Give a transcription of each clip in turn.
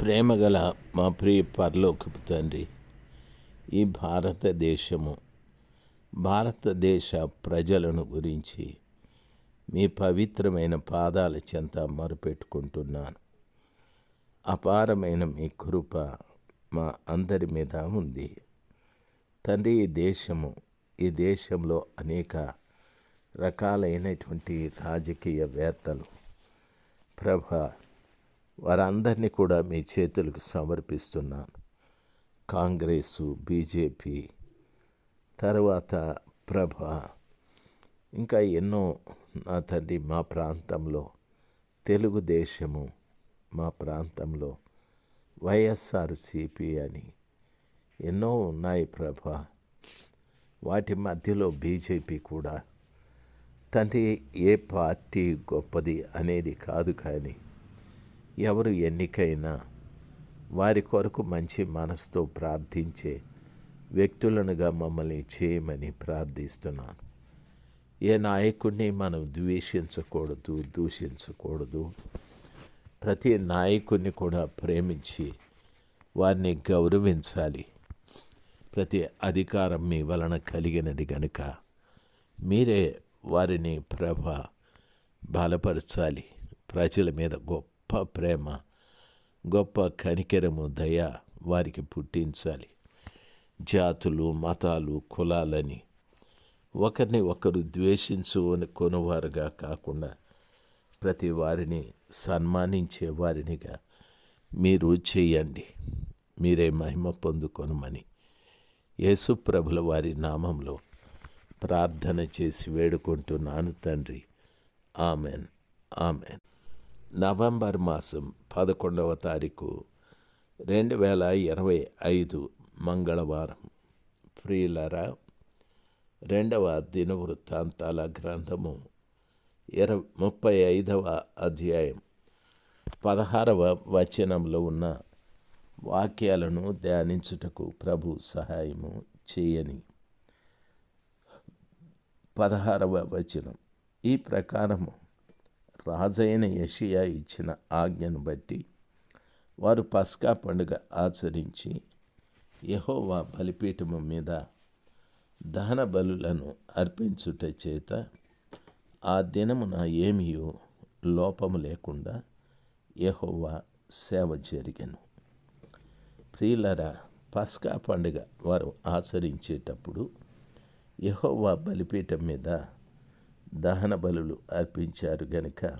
ప్రేమగల మా ప్రియ పరలోకపు తండ్రి ఈ భారతదేశము భారతదేశ ప్రజలను గురించి మీ పవిత్రమైన పాదాల చెంత మరుపెట్టుకుంటున్నాను. అపారమైన మీ కృప మా అందరి మీద ఉంది. తండ్రి ఈ దేశము ఈ దేశంలో అనేక రకాలైనటువంటి రాజకీయవేత్తలు ప్రభ వారందరినీ కూడా మీ చేతులకు సమర్పిస్తున్నాను కాంగ్రెసు బీజేపీ తర్వాత ప్రభ ఇంకా ఎన్నో నా తండ్రి మా ప్రాంతంలో తెలుగుదేశము మా ప్రాంతంలో వైఎస్ఆర్సిపి అని ఎన్నో ఉన్నాయి ప్రభ. వాటి మధ్యలో బీజేపీ కూడా. తండ్రి ఏ పార్టీ గొప్పది అనేది కాదు కానీ ఎవరు ఎన్నికైనా వారి కొరకు మంచి మనసుతో ప్రార్థించే వ్యక్తులనుగా మమ్మల్ని చేయమని ప్రార్థిస్తున్నాను. ఏ నాయకుడిని మనం ద్వేషించకూడదు దూషించకూడదు. ప్రతి నాయకుడిని కూడా ప్రేమించి వారిని గౌరవించాలి. ప్రతి అధికారం మీ వలన కలిగినది గనుక మీరే వారిని ప్రభ బలపరచాలి. ప్రజల మీద గొప్ప ప్రేమ గొప్ప కనికెరము దయ వారికి పుట్టించాలి. జాతులు మతాలు కులాలని ఒకరిని ఒకరు ద్వేషించు కొనువారుగా కాకుండా ప్రతి వారిని సన్మానించే వారినిగా మీరు చేయండి. మీరే మహిమ పొందుకొనమని యేసుప్రభుల వారి నామంలో ప్రార్థన చేసి వేడుకుంటున్నాను తండ్రి. ఆమెన్. ఆమెన్. నవంబర్ మాసం పదకొండవ తారీఖు రెండు వేల ఇరవై ఐదు మంగళవారం. ప్రియులరా రెండవ దినవృత్తాంతాల గ్రంథము ఇర ముప్పై ఐదవ అధ్యాయం పదహారవ వచనంలో ఉన్న వాక్యాలను ధ్యానించుటకు ప్రభు సహాయము చేయని పదహారవ వచనం. ఈ ప్రకారము రాజైన యషియా ఇచ్చిన ఆజ్ఞను బట్టి వారు పస్కా పండుగ ఆచరించి యహోవా బలిపీఠము మీద దహన బలులను అర్పించుట చేత ఆ దినమున ఏమీ లోపము లేకుండా యహోవా సేవ జరిగను. ప్రియులరా పస్కా పండుగ వారు ఆచరించేటప్పుడు యహోవా బలిపీఠం మీద దహన బలులు అర్పించారు గనుక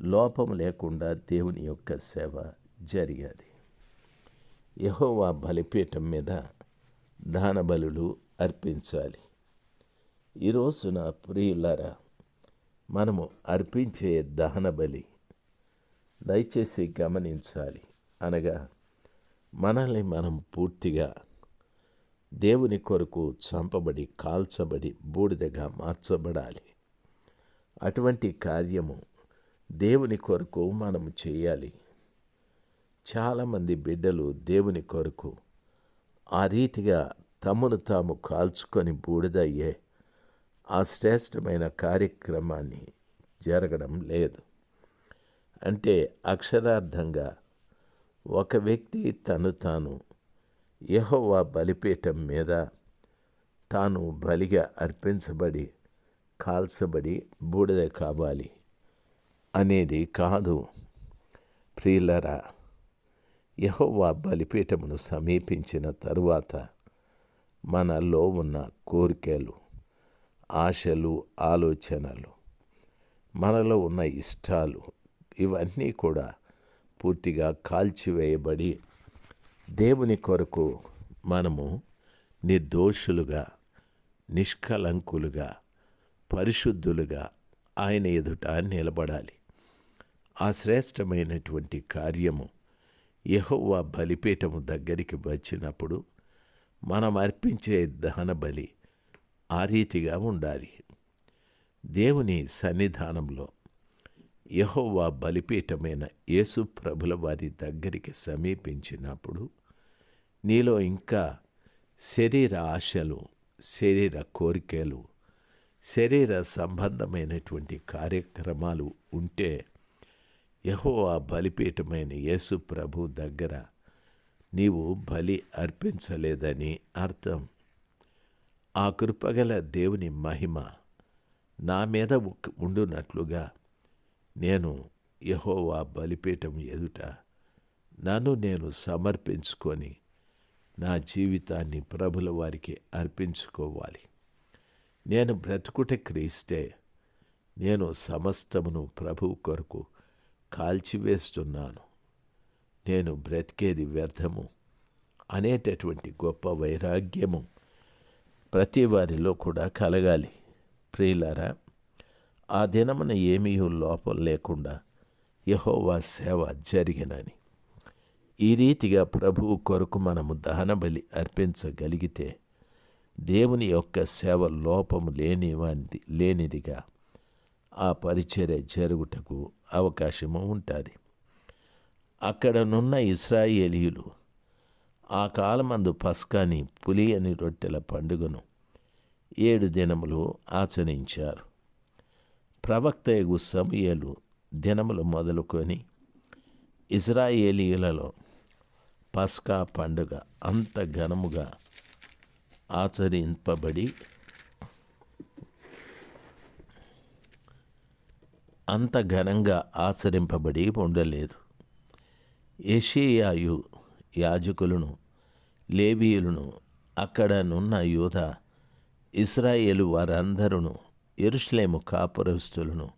లోపం లేకుండా దేవుని యొక్క సేవ జరిగేది. యహోవా బలిపీఠం మీద దహన బలులు అర్పించాలి. ఈ రోజున ప్రియులరా మనము అర్పించే దహన బలి దయచేసి గమనించాలి అనగా మనల్ని మనం పూర్తిగా దేవుని కొరకు చంపబడి కాల్చబడి బూడిదగా మార్చబడాలి. అటువంటి కార్యము దేవుని కొరకు మనం చేయాలి. చాలామంది బిడ్డలు దేవుని కొరకు ఆ రీతిగా తమను తాము కాల్చుకొని బూడిదయ్యే ఆ శ్రేష్టమైన కార్యక్రమాన్ని జరగడం లేదు. అంటే అక్షరార్థంగా ఒక వ్యక్తి తను తాను యహోవా బలిపీఠం మీద తాను బలిగా అర్పించబడి కాల్చబడి బూడిద కావాలి అనేది కాదు. ప్రియులరా యహోవా బలిపీఠమును సమీపించిన తరువాత మనలో ఉన్న కోరికలు ఆశలు ఆలోచనలు మనలో ఉన్న ఇష్టాలు ఇవన్నీ కూడా పూర్తిగా కాల్చివేయబడి దేవుని కొరకు మనము నిర్దోషులుగా నిష్కలంకులుగా పరిశుద్ధులుగా ఆయన ఎదుట నిలబడాలి. ఆ శ్రేష్టమైనటువంటి కార్యము యహోవా బలిపీఠము దగ్గరికి వచ్చినప్పుడు మనం అర్పించే దహన బలి ఆ రీతిగా ఉండాలి. దేవుని సన్నిధానంలో యహోవా బలిపీఠమైన యేసు ప్రభుల వారి దగ్గరికి సమీపించినప్పుడు నీలో ఇంకా శరీర ఆశలు శరీర కోరికలు శరీర సంబంధమైనటువంటి కార్యక్రమాలు ఉంటే యెహోవా బలిపీఠమైన యేసు ప్రభు దగ్గర నీవు బలి అర్పించలేదని అర్థం. ఆ కృపగల దేవుని మహిమ నా మీద ఉండునట్లుగా నేను యహోవా బలిపీఠం ఎదుట నన్ను నేను సమర్పించుకొని నా జీవితాన్ని ప్రభుల వారికి అర్పించుకోవాలి. నేను బ్రతుకుట క్రీస్తే. నేను సమస్తమును ప్రభువు కొరకు కాల్చివేస్తున్నాను. నేను బ్రతికేది వ్యర్థము అనేటటువంటి గొప్ప వైరాగ్యము ప్రతి వారిలో కూడా కలగాలి. ప్రియులారా ఆ దినమున ఏమీ లోపం లేకుండా యహోవా సేవ జరిగినని. ఈ రీతిగా ప్రభువు కొరకు మనము దహనబలి అర్పించగలిగితే దేవుని యొక్క సేవ లోపము లేనివానిది లేనిదిగా ఆ పరిచర్య జరుగుటకు అవకాశము ఉంటుంది. అక్కడనున్న ఇస్రాయేలీయులు ఆ కాలమందు పస్కాని పులి అని రొట్టెల పండుగను ఏడు దినములు ఆచరించారు. ప్రవక్తయగు సమయలు దినములు మొదలుకొని ఇజ్రాయేలీయులలో పస్కా పండుగ అంత ఘనముగా ఆచరింపబడి అంత ఘనంగా ఆచరింపబడి ఉండలేదు ఏషియాయు యాజకులను లేవీయులను అక్కడనున్న యూద ఇస్రాయేలు వారందరూ ఎరుష్లేము కాపురస్తులను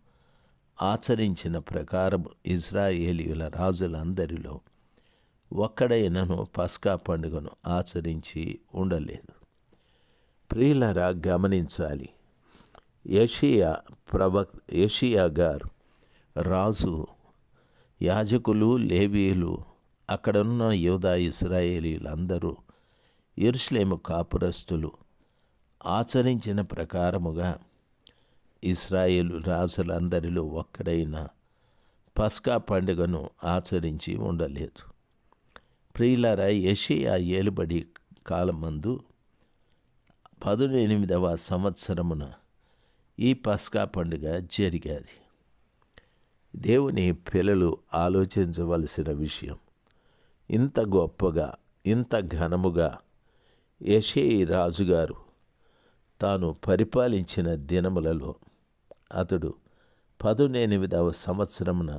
ఆచరించిన ప్రకారం ఇజ్రాయేలీయుల రాజులందరిలో ఒక్కడైనను పస్కా పండుగను ఆచరించి ఉండలేదు. ప్రియులరా గమనించాలి. ఏషియా ప్రవక్ ఏషియా గారు రాజు యాజకులు లేవీయులు అక్కడున్న యోధా ఇస్రాయేలీలందరూ ఎరుషలేము కాపురస్తులు ఆచరించిన ప్రకారముగా ఇస్రాయేలు రాజులందరిలో ఒక్కడైన పస్కా పండుగను ఆచరించి ఉండలేదు. ప్రియులార ఏషియా ఏలుబడి కాలమందు పదునెనిమిదవ సంవత్సరమున ఈ పస్కా పండుగ జరిగాది. దేవుని పిల్లలు ఆలోచించవలసిన విషయం ఇంత గొప్పగా ఇంత ఘనముగా యషేయి రాజుగారు తాను పరిపాలించిన దినములలో అతడు పదునెనిమిదవ సంవత్సరమున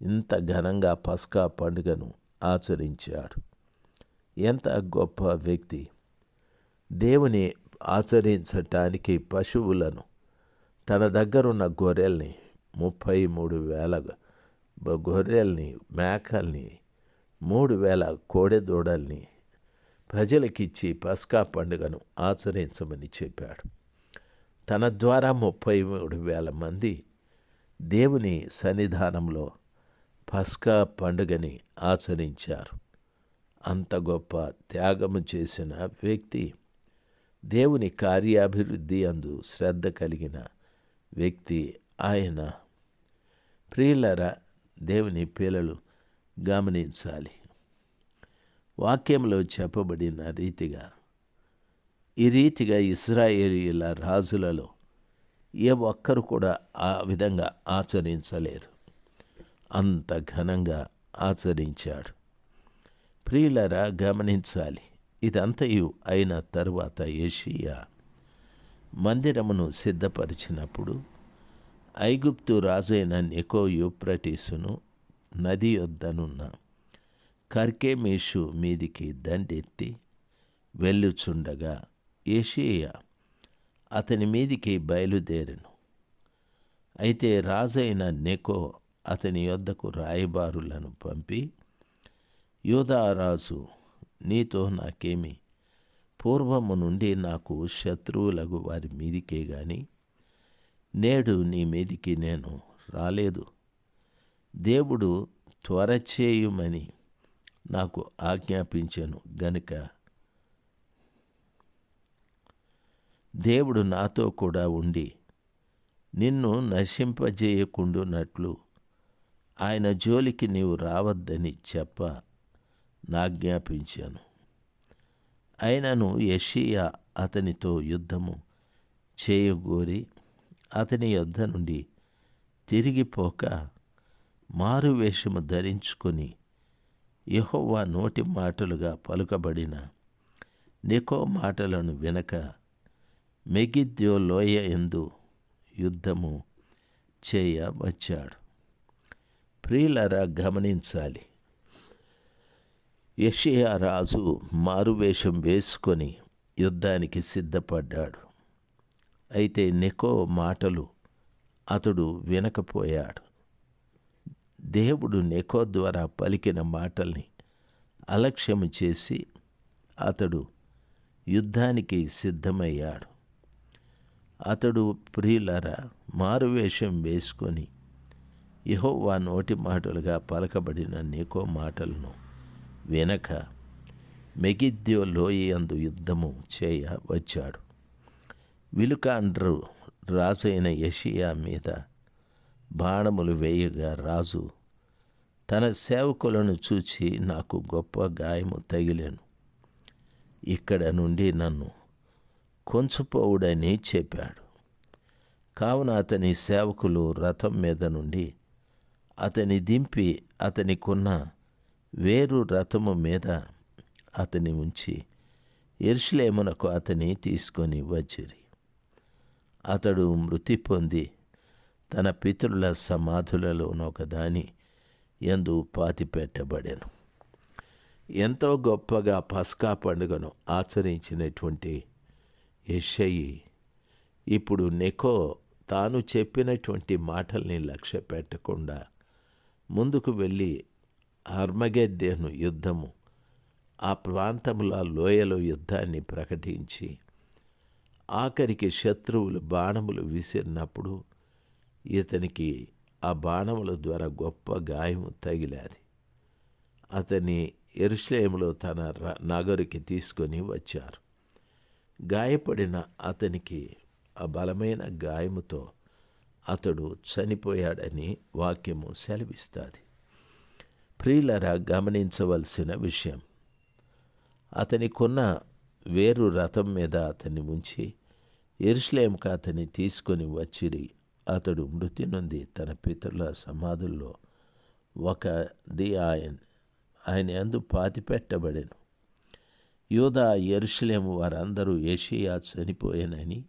ఇంత ఘనంగా పస్కా పండుగను ఆచరించాడు. ఎంత గొప్ప వ్యక్తి! దేవుని ఆచరించటానికి పశువులను తన దగ్గరున్న గొర్రెల్ని ముప్పై మూడు వేల గొర్రెల్ని మేకల్ని మూడు వేల కోడెదూడల్ని ప్రజలకిచ్చి పస్కా పండుగను ఆచరించమని చెప్పాడు. తన ద్వారా ముప్పై మూడు వేల మంది దేవుని సన్నిధానంలో పస్కా పండుగని ఆచరించారు. అంత గొప్ప త్యాగము చేసిన వ్యక్తి దేవుని కార్యాభివృద్ధి అందు శ్రద్ధ కలిగిన వ్యక్తి ఆయన. ప్రియులరా దేవుని పిల్లలు గమనించాలి. వాక్యంలో చెప్పబడిన రీతిగా ఈ రీతిగా ఇస్రాయేలీల రాజులలో ఏ ఒక్కరు కూడా ఆ విధంగా ఆచరించలేదు. అంత ఘనంగా ఆచరించాడు. ప్రియులరా గమనించాలి. ఇదంతయు అయిన తరువాత ఏషియా మందిరమును సిద్ధపరిచినప్పుడు ఐగుప్తు రాజైన నెకో యూప్రటీసును నది వద్దనున్న కర్కేమేషు మీదికి దండెత్తి వెళ్ళుచుండగా ఏషియా అతని మీదికి బయలుదేరెను. అయితే రాజైన నెకో అతని యొద్దకు రాయబారులను పంపి యోధారాజు నీతో నాకేమి పూర్వము నుండి నాకు శత్రువులకు వారి మీదికే గాని నేడు నీ మీదికి నేను రాలేదు. దేవుడు త్వర చేయుమని నాకు ఆజ్ఞాపించాను గనుక దేవుడు నాతో కూడా ఉండి నిన్ను నశింపజేయకుండునట్లు ఆయన జోలికి నీవు రావద్దని చెప్ప నాజ్ఞాపించాను. అయినను యషియా అతనితో యుద్ధము చేయగోరి అతని యొద్ద నుండి తిరిగిపోక మారువేషము ధరించుకొని యహోవా నోటి మాటలుగా పలుకబడిన నికో మాటలను వినక మెగిద్యో లోయ ఎందు యుద్ధము చేయ వచ్చాడు ప్రియులరా గమనించాలి. యషియా రాజు మారువేషం వేసుకొని యుద్ధానికి సిద్ధపడ్డాడు. అయితే నెకో మాటలు అతడు వినకపోయాడు. దేవుడు నెకో ద్వారా పలికిన మాటల్ని అలక్ష్యము చేసి అతడు యుద్ధానికి సిద్ధమయ్యాడు. అతడు ప్రియులరా మారువేషం వేసుకొని యెహోవా నోటి మాటలుగా పలకబడిన నీకో మాటలను వెనక మెగిద్యో లోయందు యుద్ధము చేయ వచ్చాడు విలుకాండ్రు రాజైన యషియా మీద బాణములు వేయగా రాజు తన సేవకులను చూచి నాకు గొప్ప గాయము తగిలేను. ఇక్కడ నుండి నన్ను కొంచుపోవుడని చెప్పాడు. కావున అతని సేవకులు రథం మీద నుండి అతని దింపి అతనికున్న వేరు రథము మీద అతని ఉంచి ఎరుషులేమునకు అతని తీసుకొని వచ్చిరి. అతడు మృతి పొంది తన పితరుల సమాధులలోనొక దాని ఎందు పాతిపెట్టబడెను ఎంతో గొప్పగా పస్కా పండుగను ఆచరించినటువంటి యెషయి ఇప్పుడు నెకో తాను చెప్పినటువంటి మాటల్ని లక్ష్య పెట్టకుండా ముందుకు వెళ్ళి అర్మగెద్దెను యుద్ధము. ఆ ప్రాంతముల లోయలో యుద్ధాన్ని ప్రకటించి ఆఖరికి శత్రువులు బాణములు విసిరినప్పుడు ఇతనికి ఆ బాణముల ద్వారా గొప్ప గాయము తగిలాది. అతని ఎరుశ్లేములో తన ర- నగరికి తీసుకొని వచ్చారు. గాయపడిన అతనికి ఆ బలమైన గాయముతో అతడు చనిపోయాడని వాక్యము సెలవిస్తుంది. ప్రియులరా గమనించవలసిన విషయం. అతనికున్న వేరు రథం మీద అతన్ని ఉంచి ఎరుశ్లేంకి అతన్ని తీసుకొని వచ్చిరి. అతడు మృతి నుండి తన పితరుల సమాధుల్లో ఒక డి ఆయన ఆయన ఎందు పాతిపెట్టబడెను యూదా ఎరుషలేము వారందరూ ఏషియా చనిపోయానని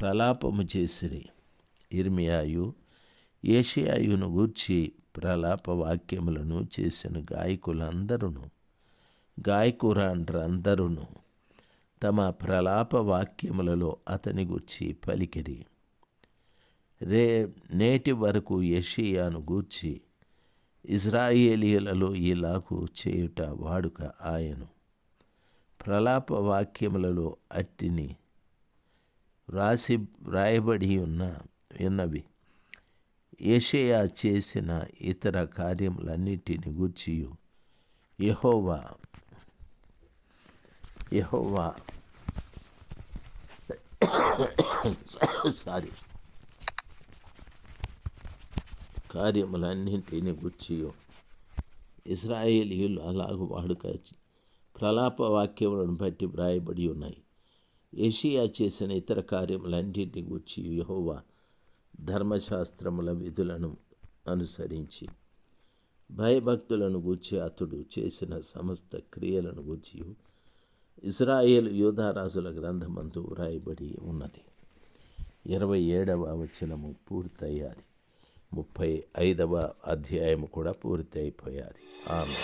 ప్రలాపము చేసిరి. ఇర్మియాయు ఏషియాయును గూర్చి ప్రలాప వాక్యములను చేసిన గాయకులందరూ గాయకురాండ్రందరూ తమ ప్రలాప వాక్యములలో అతని గూర్చి పలికిరి. రే నేటి వరకు యషియాను గూర్చి ఇజ్రాయేలీలలో ఇలాగు చేయుట వాడుక ఆయను. ప్రలాప వాక్యములలో అట్టిని వ్రాసి వ్రాయబడి ఉన్న విన్నవి ఏషయా చేసిన ఇతర కార్యములన్నిటిని గూర్చి యహోవా యహోవా సారీ కార్యములన్నింటిని గుర్చి ఇస్రాయేలీయులు అలాగూ వాడుక ప్రలాప వాక్యములను బట్టి వ్రాయబడి ఉన్నాయి. ఏషియా చేసిన ఇతర కార్యములన్నింటిని గుర్చి యెహోవా ధర్మశాస్త్రముల విధులను అనుసరించి భయభక్తులను గూర్చి అతడు చేసిన సమస్త క్రియలను గూర్చి ఇస్రాయేల్ యోధారాజుల గ్రంథమందు వ్రాయబడి ఉన్నది. ఇరవై ఏడవ వచనము పూర్తయ్యాది ముప్పై ఐదవ అధ్యాయము కూడా పూర్తయిపోయాది ఆమె